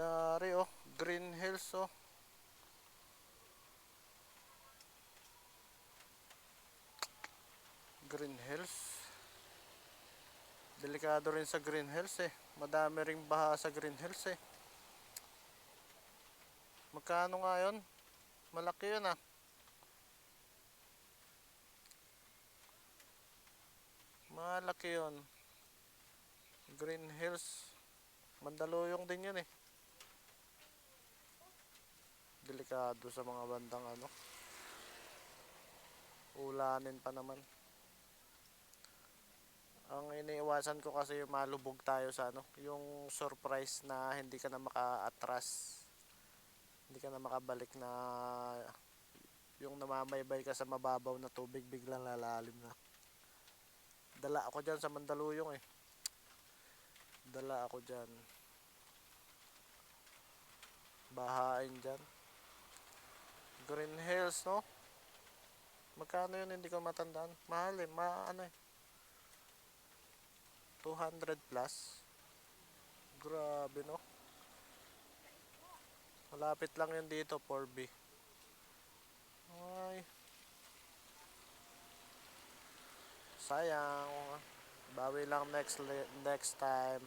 Yari oh, Green Hills oh. Green Hills. Delikado rin sa Green Hills eh. Madami ring baha sa Green Hills eh. Magkano nga yun? Malaki yun ah. Malaki yun. Green Hills. Mandaluyong din yun eh. Delikado sa mga bandang ano. Ulanin pa naman. Ang iniiwasan ko kasi yung malubog tayo sa ano, yung surprise na hindi ka na maka-atras. Hindi ka na makabalik na yung namamaybay ka sa mababaw na tubig biglang lalalim na. Dala ako dyan sa Mandaluyong eh. Dala ako dyan. Bahain dyan. Green Hills, no? Magkano yun? Hindi ko matandaan. Mahal eh. Ma ano eh. 200 plus. Grabe, no? Malapit lang yun dito, 4B. Ay. Sayang. Bawi lang next next time.